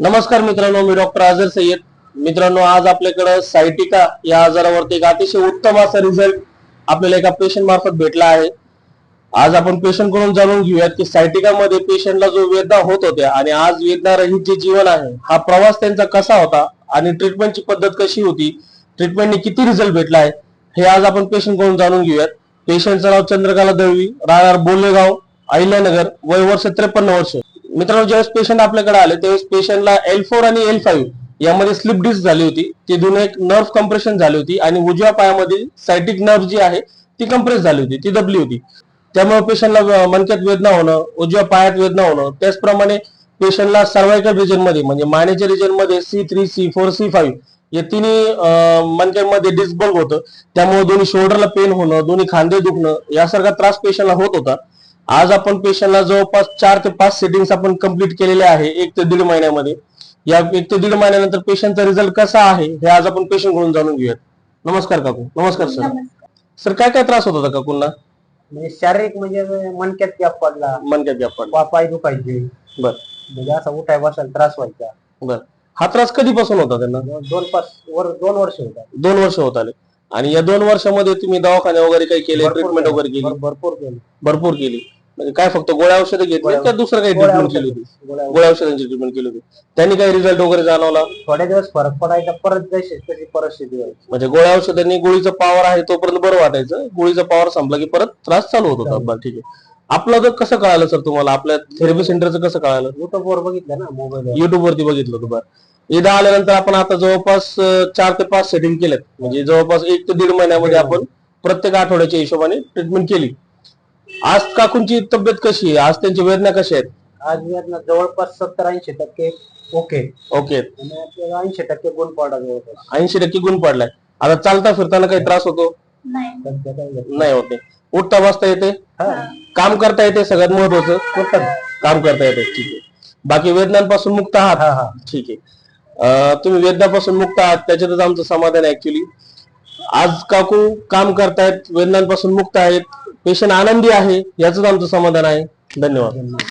नमस्कार मित्रांनो मी डॉक्टर आझर सय्यद. मित्रांनो आज आपल्याकडे सायटिका या आजारावरती एक अतिशय उत्तम असा रिझल्ट आपल्याला एका पेशंट मार्फत भेटला आहे. आज आपण पेशंटकडून जाणून घेऊयात की सायटिका मध्ये पेशंटला जो वेदना होत होत्या आणि आज वेदना रहित जे जीवन आहे हा प्रवास त्यांचा कसा होता आणि ट्रीटमेंटची पद्धत कशी होती ट्रीटमेंटने किती रिझल्ट भेटला आहे हे आज आपण पेशंटकडून जाणून घेऊयात. पेशंटचं नाव चंद्रकला दळवी राहणार बोलेगाव अहिल्यानगर वय वर्ष त्रेपन्न वर्ष. मित्रांनो ज्यावेळेस पेशंट आपल्याकडे आले त्यावेळेस पेशंटला एल फोर आणि एल फाईव्ह यामध्ये स्लिप डिस्क झाली होती. ती दोन एक नर्व कम्प्रेशन झाली होती आणि उजव्या पायामध्ये सायटिक नर्व्ह जी आहे ती कम्प्रेस झाली होती. ती दबली होती. त्यामुळे पेशंटला मणक्यात वेदना होणं उजव्या पायात वेदना होणं त्याचप्रमाणे पेशंटला सर्वायकल रिजनमध्ये म्हणजे मानेच्या रिजनमध्ये C three C four C five या तिन्ही अं, मणक्यांमध्ये डिस्बल्ब होतं. त्यामुळे दोन्ही शोल्डरला पेन होणं दोन्ही खांदे दुखणं यासारखा त्रास पेशंटला होत होता. आज आपण पेशंटला जवळपास चार ते पाच सेटिंग्स आपण कंप्लीट केलेले आहे एक ते दीड महिन्यामध्ये. या एक ते दीड महिन्यानंतर पेशंटचा रिझल्ट कसा आहे हे आज आपण पेशंटकडून जाणून घेऊयात. नमस्कार काकू. नमस्कार सर सर काय काय त्रास होत होता काकूंना? म्हणजे शारीरिक म्हणजे मनक्यात गॅप पडला. मनक्यात गॅप पडला. पाय दुखायचे. बर. म्हणजे असा उठाय बसायला त्रास व्हायचा. बर. हा त्रास कधीपासून होता त्यांना? दोन पाच वर दोन वर्ष होता दोन वर्ष होत आले. आणि या दोन वर्षामध्ये तुम्ही दवाखाने वगैरे काही केले ट्रीटमेंट वगैरे केली? भरपूर केली. भरपूर केली. म्हणजे काय फक्त गोळ्या औषधं घेतली का दुसरं काही ट्रीटमेंट केली होती? गोळ्या- औषधांची ट्रीटमेंट केली होती. त्यांनी काही रिझल्ट वगैरे जाणवला? थोड्या दिवस फरक पडायचा परत तशी परिस्थिती म्हणजे गोळ्या औषधांनी गोळीचं पॉवर आहे तोपर्यंत बरं वाटायचं. गोळीचा पॉवर संपला की परत त्रास चालू होत होता. ठीक आहे. आपलं तर कसं कळालं सर तुम्हाला? आपल्या थेरपी सेंटरचं कसं कळालं? युट्यूब वर बघितलं ना मोबाईल युट्यूब वरती बघितलं बरं. इथं आल्यानंतर आपण आता जवळपास चार ते पाच सेटिंग केलेत म्हणजे जवळपास एक ते दीड महिन्यामध्ये आपण प्रत्येक आठवड्याच्या हिशोबाने ट्रीटमेंट केली. आज काकूंची तब्येत कशी आहे? आज त्यांची वेदना कशी आहेत? आज वेदना जवळपास सत्तर ऐंशी टक्के ओके ओके ऐंशी टक्के गुण पडा जवळपास. ऐंशी टक्के गुण पडलाय. आता चालता फिरताना काही त्रास होतो? नाही. नाही होते उठता बसता येते. हा, काम करता येते सगळ्यात महत्वाचं होतं. काम करता येते. ठीक आहे. बाकी वेदनांपासून मुक्त आहात. हा हा. ठीक आहे. अं, तुम्ही वेदनापासून मुक्त आहात. त्याच्यातच आमचं समाधान आहे ऍक्च्युली आज काकू काम करतायत वेदनांपासून मुक्त आहेत. पेशंट आनंदी आहे. याच आमचं समाधान आहे. धन्यवाद.